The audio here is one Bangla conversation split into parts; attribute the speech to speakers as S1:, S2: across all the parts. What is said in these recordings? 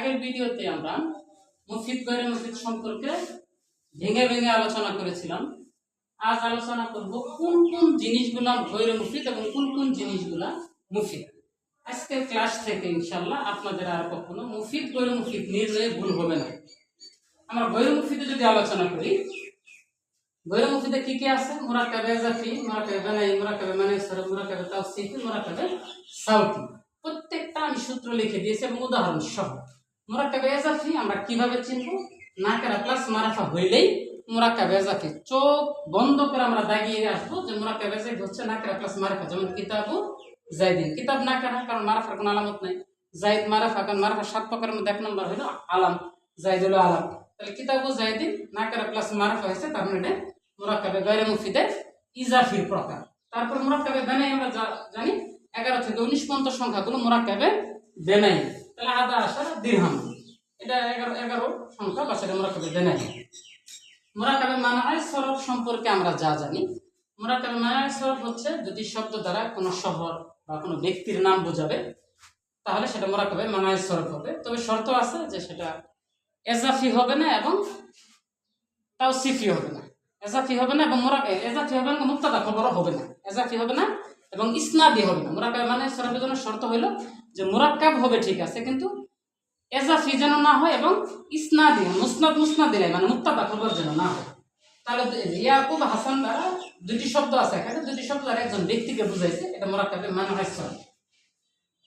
S1: আগের ভিডিওতে আমরা মুফিদ গৈরে মুফিদ সম্পর্কে ভেঙে ভেঙে আলোচনা করেছিলাম। আজ আলোচনা করব কোন কোন জিনিসগুলা গৈরে মুফিদ এবং কোন কোন জিনিসগুলা মুফিদ। আজকের ক্লাস থেকে ইনশাল্লাহ আপনাদের আর কখনো মুফিদ গৈরে মুফিদ নির্ণয়ে ভুল হবে না। আমরা গৈরে মুফিদে যদি আলোচনা করি গৈরে মুফিদে কি কি আছে? মুরাকাবে জাফি, মুরাকাবে বানাই, মুরাকাবে সরব মুরাকাবে তাওসিফি, মুরাকাবে সাউতি প্রত্যেকটা আমি সূত্র লিখে দিয়েছি এবং উদাহরণ সহ মুরাক্কাবে এজাফি আমরা কীভাবে চিনব? নাকেরা প্লাস মারাফা হইলেই মুরাক্কাবে এজাফি চোখ বন্ধ করে আমরা দাগিয়ে আসব যে মুরাক্কাবে এজাফি হচ্ছে নাকেরা প্লাস মারাফা। যেমন কিতাবু জাইদিন কিতাব না নাকেরা কারণ মারাফার কোনো আলামত নাই। জাইদ মারাফা, কারণ মারাফা সাত প্রকারের মধ্যে এক নম্বর হলো আলাম জাইদ হলো আলাম। তাহলে কিতাবু জাইদিন নাকেরা প্লাস মারাফা হয়েছে, তার মানে এটা মুরাক্কাবে গায়রে মুফিদের ইজাফির প্রকার। তারপর মুরাক্কাবে বেনাই আমরা জানি, এগারো থেকে উনিশ পর্যন্ত সংখ্যাগুলো মোরাক্কাবে বেনাই। তাহলে আদা আসার দিরহাম এটা এগারো এগারো সংখ্যা বা সেটা মোরাক্কাবে বেনাই মোরাক্কাবে মানায় সরব সম্পর্কে আমরা যা জানি। মোরাক্কাবে মানায় সরব হচ্ছে যদি শব্দ দ্বারা কোনো শহর বা কোনো ব্যক্তির নাম বোঝাবে, তাহলে সেটা মোরাক্কাবে মানায় সরব হবে। তবে শর্ত আছে যে সেটা এজাফি হবে না এবং তাও সিফি হবে না। এজাফি হবে না এবং মোরাক এজাফি হবে না মুক্তাদা খবরও হবে না। এজাফি হবে না এবং ইসনাদি হবে না। মোরাকাব মানে সরাবের শর্ত হইল যে মোরাক্কাব হবে ঠিক আছে, কিন্তু এজাফি যেন না হয় এবং ইসনাদি, মুসনাদ মুসনাদি মানে মুক্তাদা খবর যেন না হয়। তাহলে ইয়াকুব হাসান দ্বারা দুটি শব্দ আছে এখানে দুটি শব্দ দ্বারা একজন ব্যক্তিকে বুঝাইছে, এটা মোরাক্কাবে মানে হয়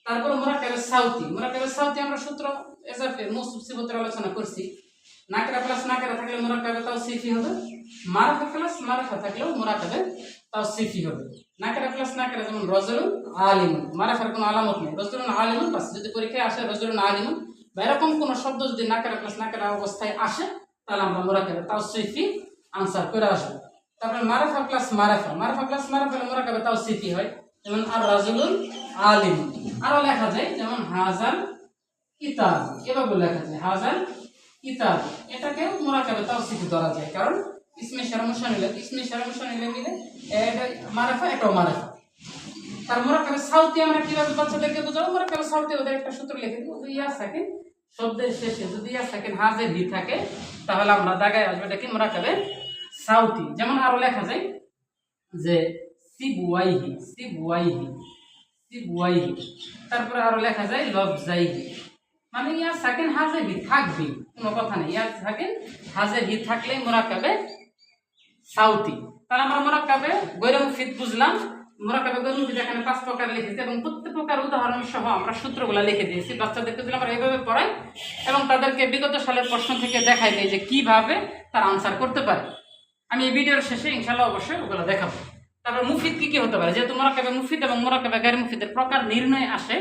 S1: তারপরে মোরাক্কাবে সাউতি মোরাক্কাবে সাউতি আমরা সূত্র এজাফে মুসিবতের আলোচনা করছি। নাকেরা প্লাস নাকেরা থাকলে মোরাক্কাবে তাও সিফি হবে। মারাফা প্লাস মারাফা থাকলেও মোরাক্কাবে তাও সিফি হবে। নাকেরা প্লাস নাকেরা যেমন রজরুন আলিমুন মারাফার কোনো আলামত নেই। রজরুন আলিমুন বাস, যদি পরীক্ষায় আসে রজরুন আলিমুন, বা এরকম কোনো শব্দ যদি নাকেরা প্লাস নাকেরা অবস্থায় আসে, তাহলে আমরা মোরাক্কাবে তাও সিফি আনসার করে আসব। তারপরে মারাফা প্লাস মারাফা মারাফা প্লাস মারাফা হলে মোরাক্কাবে তাও সিফি হয়। যেমন আর রাজুলুন আলিম আরও লেখা যায়, যেমন হাজার কিতাব। এভাবে লেখা যায়, হাজার কিতাব, এটাকেও মোরাকাবে তাও সিফি ধরা যায়। কারণ ইসমে শারমশা নিলে, ইসমে শারমশা নিলে মিলে, এটা মারাফা, এটাও মারাফা। তার মোরাকাবে সাউথি, আমরা কীভাবে বাচ্চাদেরকে বোঝাবো? মোরাকাবে সাউথি, ওদের একটা সূত্র লিখে দিব যদি ইয়া থাকে শব্দের শেষে যদি ইয়া থাকে হাজের হি থাকে, তাহলে আমরা দাগায় আসবে এটাকে মোরাকাবে সাউথি। যেমন আরও লেখা যায় যে, সিবুয়াইহি সিবুয়াইহি সিবুয়াইহি। তারপরে আরও লেখা যায় লবজাইহি মানে ইয়া সেকেন্ড হাজে হি থাকবে, কোনো কথা নেই। ইয়া সাকিন হাজে হি থাকলেই মোরাকাবে সাউতি তাহলে আমরা মোরাকাবে গৈরমুফিদ বুঝলাম। মোরাকাবে গৈরমুফিদ এখানে পাঁচ প্রকার লিখেছি এবং প্রত্যেক প্রকার উদাহরণ সহ আমরা সূত্রগুলো লিখে দিয়েছি। বাচ্চাদেরকে যদি আমরা এইভাবে পড়াই এবং তাদেরকে বিগত সালের প্রশ্ন থেকে দেখাই দেয় যে কীভাবে তার আনসার করতে পারে। আমি এই ভিডিওর শেষে ইনশাল্লাহ অবশ্যই ওগুলো দেখাবো। তারপর মুফিদ কি কি হতে পারে? যেহেতু মোরাকাবে মুফিদ এবং মোরাকাবে গাড়ি মুফিদের প্রকার নির্ণয় আসে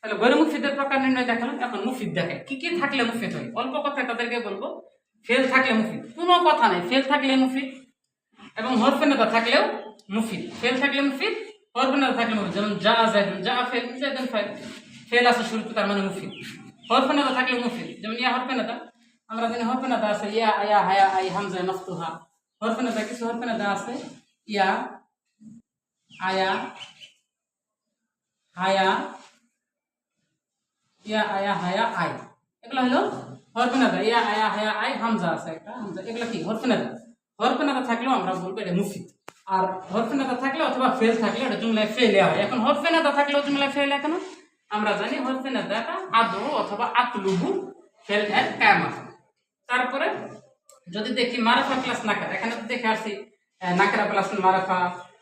S1: তাহলে গরু মুফিদের প্রকার নির্ণয় দেখালাম, এখন মুফিদ দেখে। কি কি থাকলে মুফিদ হয়? অল্প কথায় তাদেরকে বলব। ফেল থাকলে মুফিদ। কোনো কথা নেই। ফেল থাকলে মুফিদ এবং হরফেনাদা থাকলেও মুফিদ। ফেল থাকলে মুফিদ, হরফেনাদা থাকলে মুফিদ। যেমন যা জায়দেন যা ফেল জায়দেন ফেল ফেল আছে শুরুতে, তার মানে মুফিদ। হরফেনাদা থাকলে মুফিদ। যেমন ইয়া হরফেনাদা। আমরা জানি হরফেনাদা আছে ইয়া, আয়া, হায়া, আই, হামজা মফতুহা হরফেনাদা, কিছু হরফেনাদা আছে। ইয়া, আয়া, হায়া ইয়া, আয়া, হায়া, আই। এগুলো হলো হরফেনাদা। ইয়া, আয়া, হায়া, আই, হামজা আছে একটা কি? হরফেনাদা। হরফেনাদা থাকলেও আমরা বলব এটা আর হরফেনাদা থাকলে অথবা ফেল থাকলে এটা ফেল হয়। এখন হরফেনাদা থাকলেও জুমলায় ফেল আমরা জানি হরফেনাদাটা আদৌ অথবা আতলুবু ফেল এর কায়াম তারপরে যদি দেখি মারাফা প্লাস নাকারা, এখানে তো দেখে আসছি নাকারা প্লাস মারাফা,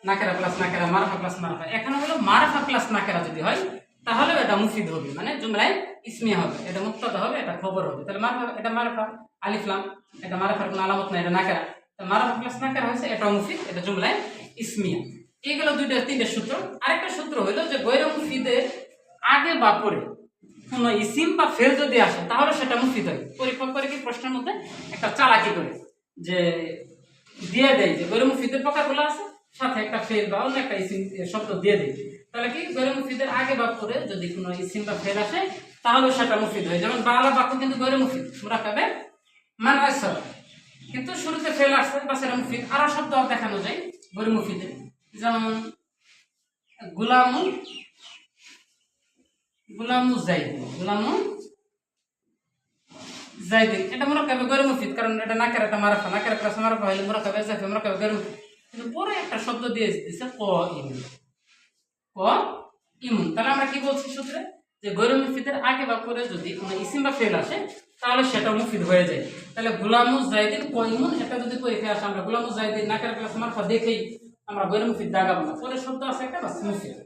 S1: নাকারা প্লাস নাকারা, মারাফা প্লাস মারাফা। এখানে হলো মারাফা প্লাস নাকারা যদি হয় তাহলে এটা মুফিদ হবে মানে জুমলায় ইসমিয়া হবে, এটা মুক্তাদা হবে, এটা খবর হবে। তাহলে মারাফা এটা মারাফা আলিফলাম এটা মারাফার কোনো আলামত নাই, এটা নাকারা। মারাফা প্লাস নাকারা হয়েছে, এটা মুফিদ, এটা জুমলায় ইসমিয়া। এইগুলো দুইটা, তিনটা সূত্র। আরেকটা সূত্র হলো যে গৈর মুফিদের আগে বা পরে কোনো ইসিম বা ফেল যদি আসে, তাহলে সেটা মুফিদ হয়। পরীক্ষা করে কি প্রশ্নের মধ্যে একটা চালাকি করে, যে দিয়ে দেয় যে গৈর মুফিদের প্রকারগুলো আছে সাথে একটা ফেল বা অন্য একটা ইসিম শব্দ দিয়ে দেয় তাহলে কি? গৈর মুফিদের আগে বা পরে যদি কোনো ইসিম বা ফেল আসে, তাহলে সেটা মুফিদ হয়। যেমন বাংলা বাক্য কিন্তু গৈর মুফিদ, মুরাকাবে মানবাস কিন্তু শুরুতে ফেল আসছে বা সেটা মুফিদ। আরও শব্দ দেখানো যায় গৈর মুফিদে যেমন গুলামুল গুলামু জাইদ গুলামু জাইদিন এটা মনে করবে গরু মুফিদ, কারণ এটা নাকের একটা মারাফা। নাকের একটা মারাফা হইলে মনে করবে জাফি মনে করবে গরু মুফিদ। কিন্তু পরে একটা শব্দ দিয়ে দিচ্ছে ক ইমুন। ক ইমুন। তাহলে আমরা কি বলছি সূত্রে? যে গৈর মুফিদের আগে বা পরে যদি কোনো ইসিম বা ফেল আসে, তাহলে সেটা মুফিদ হয়ে যায়। তাহলে গুলামুজ জাইদিন ক ইমুন, এটা যদি পরীক্ষা আসে, আমরা গুলামুজ জাইদিন নাকের ক্লাস মারফা দেখেই আমরা গৈর মুফিদ দাগাবো না। পরে শব্দ আছে একটা বাস মুফিদ।